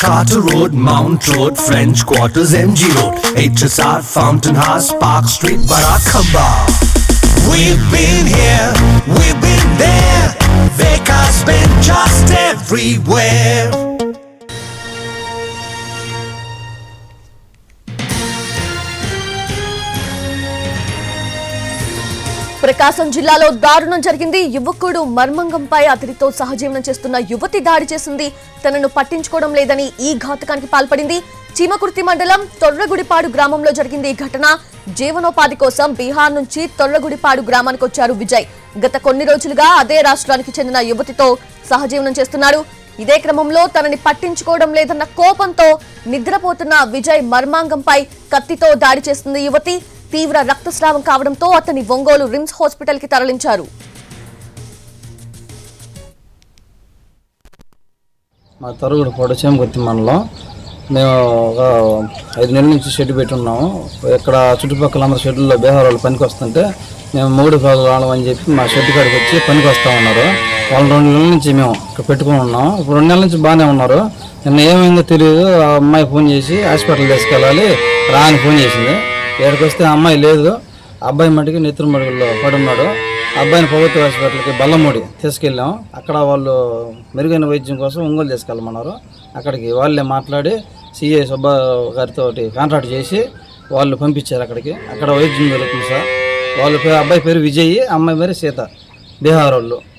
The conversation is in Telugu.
Carter Road, Mount Road, French Quarters, MG Road, HSR, Fountain House, Park Street, Barakamba. We've been here, we've been there. Vekas been just everywhere. ప్రకాశం జిల్లాలో దారుణం జరిగింది. యువకుడు మర్మంగంపై అతడితో సహజీవనం చేస్తున్న యువతి దాడి చేసింది. తనను పట్టించుకోవడం లేదని ఈ ఘాతకానికి పాల్పడింది. చీమకుర్తి మండలం తొర్రగుడిపాడు గ్రామంలో జరిగింది ఈ ఘటన. జీవనోపాధి కోసం బీహార్ నుంచి తొర్రగుడిపాడు గ్రామానికి వచ్చారు విజయ్. గత కొన్ని రోజులుగా అదే రాష్ట్రానికి చెందిన యువతితో సహజీవనం చేస్తున్నాడు. ఇదే క్రమంలో తనని పట్టించుకోవడం లేదన్న కోపంతో నిద్రపోతున్న విజయ్ మర్మాంగంపై కత్తితో దాడి చేస్తుంది యువతి. తీవ్ర రక్తస్రావం కావడంతో అతని ఒంగోలు రిమ్స్ హాస్పిటల్కి తరలించారు. మా తరుగుడు పొడచేం గుర్తి మనలో మేము ఒక ఐదు నెలల నుంచి షెడ్ పెట్టి ఉన్నాము ఇక్కడ చుట్టుపక్కల అందరూ షెడ్యూల్లో బీహార్ వాళ్ళు పనికి వస్తుంటే మేము మూడు పది రావడం అని చెప్పి మా షెడ్ కాడికి వచ్చి పనికి వస్తూ ఉన్నారు. వాళ్ళు రెండు నెలల నుంచి మేము ఇక్కడ పెట్టుకుని ఉన్నాం. ఇప్పుడు రెండు నెలల నుంచి బాగానే ఉన్నారు. నిన్న ఏమైందో తెలియదు ఆ అమ్మాయి ఫోన్ చేసి హాస్పిటల్ తీసుకెళ్ళాలి. రా అని ఫోన్ చేసింది. ఇక్కడికి వస్తే అమ్మాయి లేదు. అబ్బాయి మటుకి నెత్తురు మడుగుల్లో పడున్నాడు. అబ్బాయిని ప్రభుత్వ హాస్పిటల్కి బల్లమూడి తీసుకెళ్ళాం. అక్కడ వాళ్ళు మెరుగైన వైద్యం కోసం ఒంగోలు తీసుకెళ్ళమన్నారు. అక్కడికి వాళ్ళే మాట్లాడి సిఐ సుబ్బా గారితో కాంట్రాక్ట్ చేసి వాళ్ళు పంపించారు అక్కడికి. అక్కడ వైద్యం జరుగుతుంది సార్. వాళ్ళ అబ్బాయి పేరు విజయ్ అమ్మాయి పేరు సీత. బీహార్ వాళ్ళు.